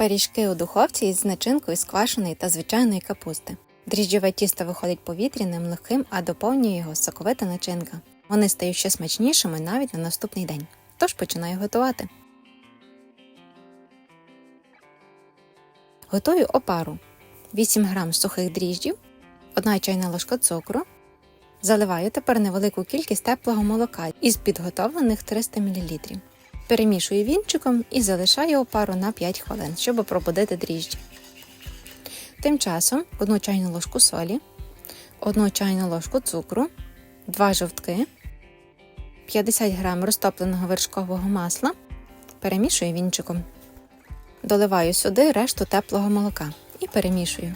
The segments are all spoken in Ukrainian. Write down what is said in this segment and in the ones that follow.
Пиріжки у духовці із начинкою з квашеної та звичайної капусти. Дріжджове тісто виходить повітряним, легким, а доповнює його соковита начинка. Вони стають ще смачнішими навіть на наступний день. Тож починаю готувати. Готую опару. 8 г сухих дріжджів, 1 чайна ложка цукру. Заливаю тепер невелику кількість теплого молока із підготовлених 300 мл. Перемішую вінчиком і залишаю опару на 5 хвилин, щоб пробудити дріжджі. Тим часом 1 чайну ложку солі, 1 чайну ложку цукру, 2 жовтки, 50 г розтопленого вершкового масла. Перемішую вінчиком. Доливаю сюди решту теплого молока і перемішую.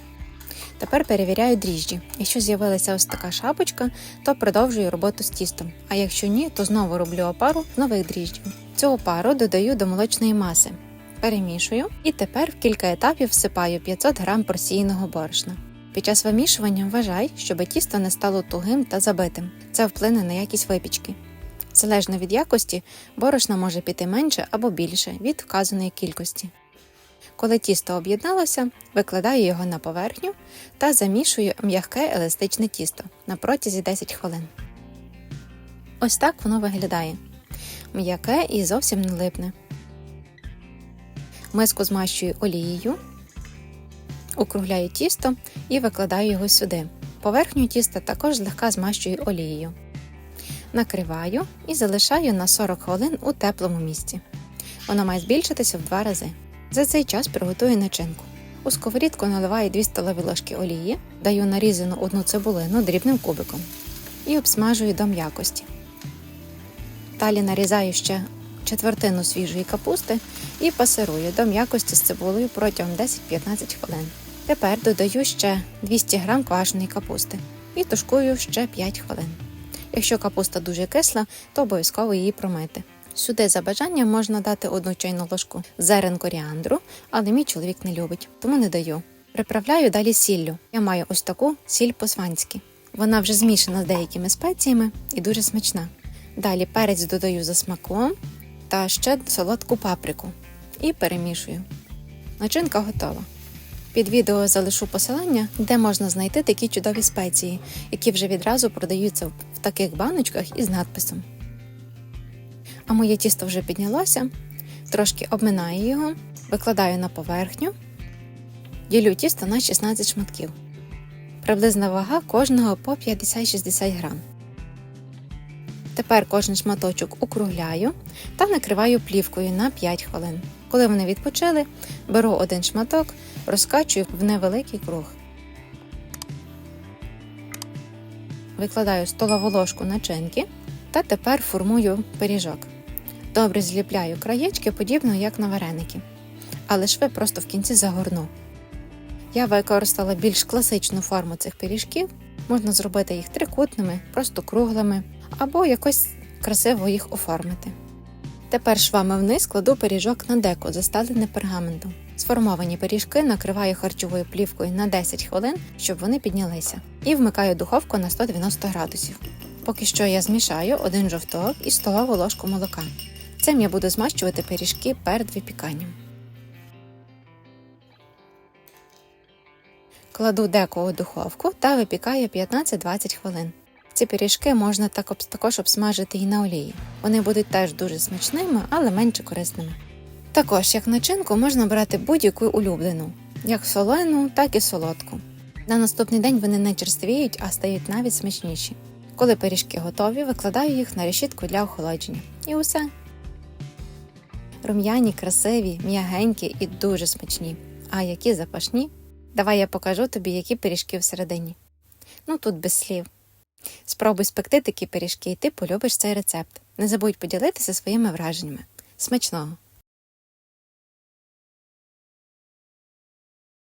Тепер перевіряю дріжджі. Якщо з'явилася ось така шапочка, то продовжую роботу з тістом. А якщо ні, то знову роблю опару нових дріжджів. Цю опару додаю до молочної маси. Перемішую і тепер в кілька етапів всипаю 500 г просіяного борошна. Під час вимішування вважай, щоб тісто не стало тугим та забитим. Це вплине на якість випічки. Залежно від якості, борошна може піти менше або більше від вказаної кількості. Коли тісто об'єдналося, викладаю його на поверхню та замішую м'яке еластичне тісто на протязі 10 хвилин. Ось так воно виглядає. М'яке і зовсім не липне. Миску змащую олією, округляю тісто і викладаю його сюди. Поверхню тіста також злегка змащую олією. Накриваю і залишаю на 40 хвилин у теплому місці. Воно має збільшитися в два рази. За цей час приготую начинку. У сковорідку наливаю 2 столові ложки олії, даю нарізану одну цибулину дрібним кубиком і обсмажую до м'якості. Далі нарізаю ще четвертину свіжої капусти і пасирую до м'якості з цибулею протягом 10-15 хвилин. Тепер додаю ще 200 г квашеної капусти і тушкую ще 5 хвилин. Якщо капуста дуже кисла, то обов'язково її промити. Сюди за бажанням можна дати одну чайну ложку зерен коріандру, але мій чоловік не любить, тому не даю. Приправляю далі сіллю. Я маю ось таку сіль по-сванськи. Вона вже змішана з деякими спеціями і дуже смачна. Далі перець додаю за смаком та ще солодку паприку і перемішую. Начинка готова. Під відео залишу посилання, де можна знайти такі чудові спеції, які вже відразу продаються в таких баночках із надписом. А моє тісто вже піднялося, трошки обминаю його, викладаю на поверхню, ділю тісто на 16 шматків. Приблизна вага кожного по 50-60 грам. Тепер кожен шматочок округляю та накриваю плівкою на 5 хвилин. Коли вони відпочили, беру один шматок, розкачую в невеликий круг. Викладаю столову ложку начинки та тепер формую пиріжок. Добре зліпляю краєчки, подібно як на вареники, але шви просто в кінці загорну. Я використала більш класичну форму цих пиріжків, можна зробити їх трикутними, просто круглими, або якось красиво їх оформити. Тепер швами вниз кладу пиріжок на деко, застелене пергаментом. Сформовані пиріжки накриваю харчовою плівкою на 10 хвилин, щоб вони піднялися, і вмикаю духовку на 190 градусів. Поки що я змішаю один жовток і столову ложку молока. Цим я буду змащувати пиріжки перед випіканням. Кладу деко у духовку та випікаю 15-20 хвилин. Ці пиріжки можна також обсмажити і на олії. Вони будуть теж дуже смачними, але менше корисними. Також як начинку можна брати будь-яку улюблену, як солену, так і солодку. На наступний день вони не черствіють, а стають навіть смачніші. Коли пиріжки готові, викладаю їх на решітку для охолодження. І усе. Рум'яні, красиві, м'ягенькі і дуже смачні. А які запашні? Давай я покажу тобі, які пиріжки всередині. Ну тут без слів. Спробуй спекти такі пиріжки, і ти полюбиш цей рецепт. Не забудь поділитися своїми враженнями. Смачного!